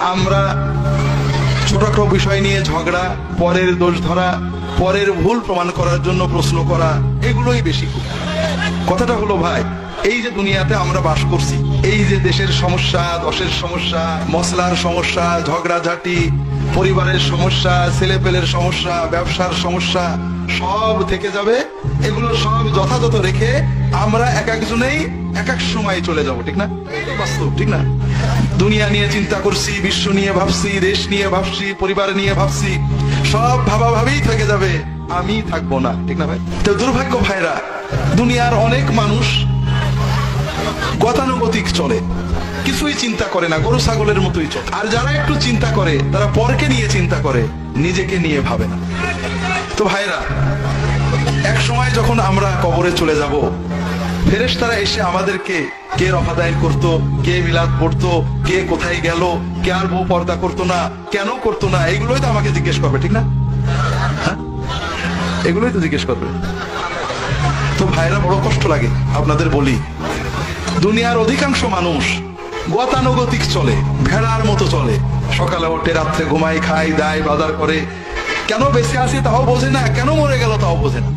আমরা ছোটখাটো বিষয় নিয়ে ঝগড়া, পরের দোষ ধরা, পরের ভুল প্রমাণ করার জন্য প্রশ্ন করা, এগুলোই বেশি। কথাটা হলো ভাই, এই যে দুনিয়াতে আমরা বাস করছি, এই যে দেশের সমস্যা, দশের সমস্যা, মশলার সমস্যা, ঝগড়াঝাটি, পরিবারের সমস্যা, ছেলেপেলের সমস্যা, ব্যবসার সমস্যা, সব থেকে যাবে, এগুলো সব যথাযথ রেখে আমরা এক একজনেই এক এক সময় চলে যাব, ঠিক না বাস্তব, ঠিক না দুনিয়া নিয়ে চিন্তা করছি, বিশ্ব নিয়ে ভাবছি, দেশ নিয়ে ভাবছি, পরিবার নিয়ে ভাবছি, সব ভাবা ভাবেই থেকে যাবে, আমি থাকব না, ঠিক না ভাই? তো দুর্ভাগ্য ভাইরা, দুনিয়ার অনেক মানুষ গতানুগতিক চলে, কিছুই চিন্তা করে না, গরু ছাগলের মতোই চলে। আর যারা একটু চিন্তা করে, তারা পরকে নিয়ে চিন্তা করে, নিজেকে নিয়ে ভাবে না। তো ভাইরা এক সময় যখন আমরা কবরে চলে যাব ফেরেশতারা এসে আমাদেরকে কে রফাদাইন করত, কে মিলাদ পড়তো, কে কোথায় গেল কে আর বউ পর্দা করতো না, কেন করতো না, এগুলোই তো আমাকে জিজ্ঞেস করবে, ঠিক না? হ্যাঁ? এগুলোই তো জিজ্ঞেস করবে। তো ভাইরা বড় কষ্ট লাগে, আপনাদের বলি। দুনিয়ার অধিকাংশ মানুষ গতানুগতিক চলে, ভেড়ার মতো চলে। সকালে ওঠে, রাত্রে ঘুমাই খাই দায়, বাজার করে। কেন বেঁচে আছি তাও বোঝে না, কেন মরে গেল তাও বোঝে না।